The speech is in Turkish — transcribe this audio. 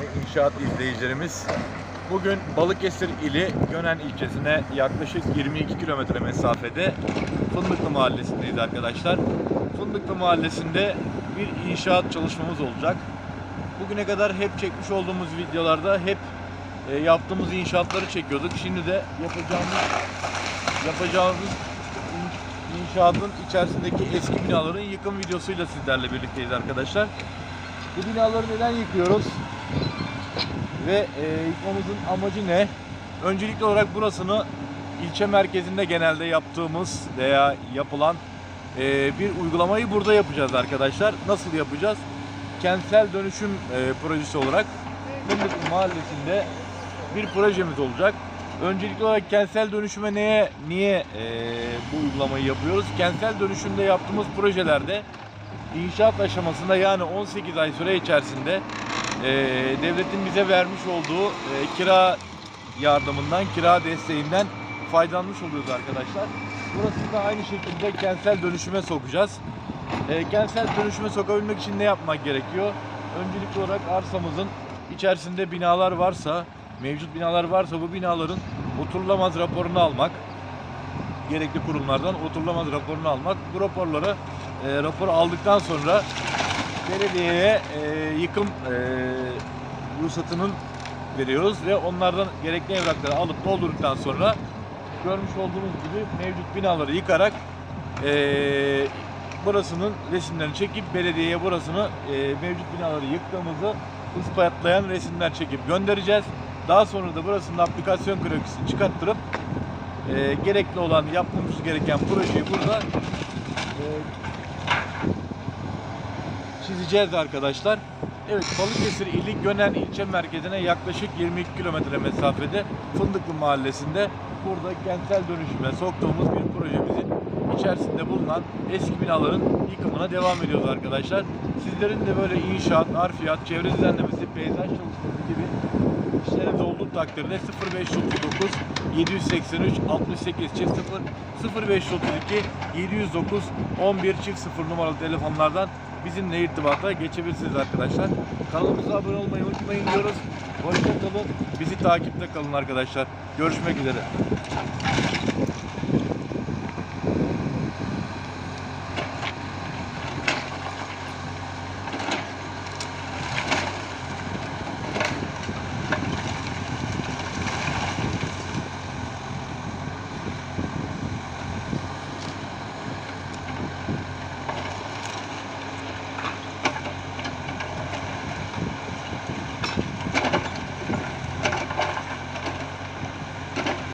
ve inşaat izleyicilerimiz. Bugün Balıkesir ili Gönen ilçesine yaklaşık 22 kilometre mesafede Fındıklı Mahallesi'ndeyiz arkadaşlar. Fındıklı Mahallesi'nde bir inşaat çalışmamız olacak. Bugüne kadar hep çekmiş olduğumuz videolarda hep e, yaptığımız inşaatları çekiyorduk. Şimdi de yapacağımız yapacağımız in- inşaatın içerisindeki eski binaların yıkım videosuyla sizlerle birlikteyiz arkadaşlar. Bu binaları neden yıkıyoruz? Ve e, yıkmamızın amacı ne? Öncelikli olarak burasını ilçe merkezinde genelde yaptığımız veya yapılan e, bir uygulamayı burada yapacağız arkadaşlar. Nasıl yapacağız? Kentsel dönüşüm e, projesi olarak Fındıklı Mahallesi'nde bir projemiz olacak. Öncelikli olarak kentsel dönüşüme neye, niye e, bu uygulamayı yapıyoruz? Kentsel dönüşümde yaptığımız projelerde inşaat aşamasında yani 18 ay süre içerisinde e, devletin bize vermiş olduğu e, kira yardımından, kira desteğinden faydalanmış oluyoruz arkadaşlar. Burası da aynı şekilde kentsel dönüşüme sokacağız. E, kentsel dönüşüme sokabilmek için ne yapmak gerekiyor? Öncelikli olarak arsamızın içerisinde binalar varsa, mevcut binalar varsa bu binaların oturulamaz raporunu almak, gerekli kurumlardan oturulamaz raporunu almak. Bu raporları e, raporu aldıktan sonra belediyeye e, yıkım e, ruhsatının veriyoruz ve onlardan gerekli evrakları alıp doldurduktan sonra görmüş olduğunuz gibi mevcut binaları yıkarak e, burasının resimlerini çekip belediyeye burasını e, mevcut binaları yıktığımızı ispatlayan resimler çekip göndereceğiz. Daha sonra da burasının aplikasyon krokisini çıkarttırıp e, gerekli olan yapmamız gereken projeyi burada e, çizeceğiz arkadaşlar. Evet Balıkesir ili Gönen ilçe merkezine yaklaşık 22 kilometre mesafede Fındıklı mahallesinde burada kentsel dönüşüme soktuğumuz bir projemizin içerisinde bulunan eski binaların yıkımına devam ediyoruz arkadaşlar. Sizlerin de böyle inşaat, harfiyat, çevre düzenlemesi, peyzaj çalışması gibi işleriniz olduğu takdirde 0539 783 68 çift 0 0532 709 11 çift 0 numaralı telefonlardan bizimle irtibata geçebilirsiniz arkadaşlar. Kanalımıza abone olmayı unutmayın diyoruz. Hoşça kalın. Bizi takipte kalın arkadaşlar. Görüşmek üzere.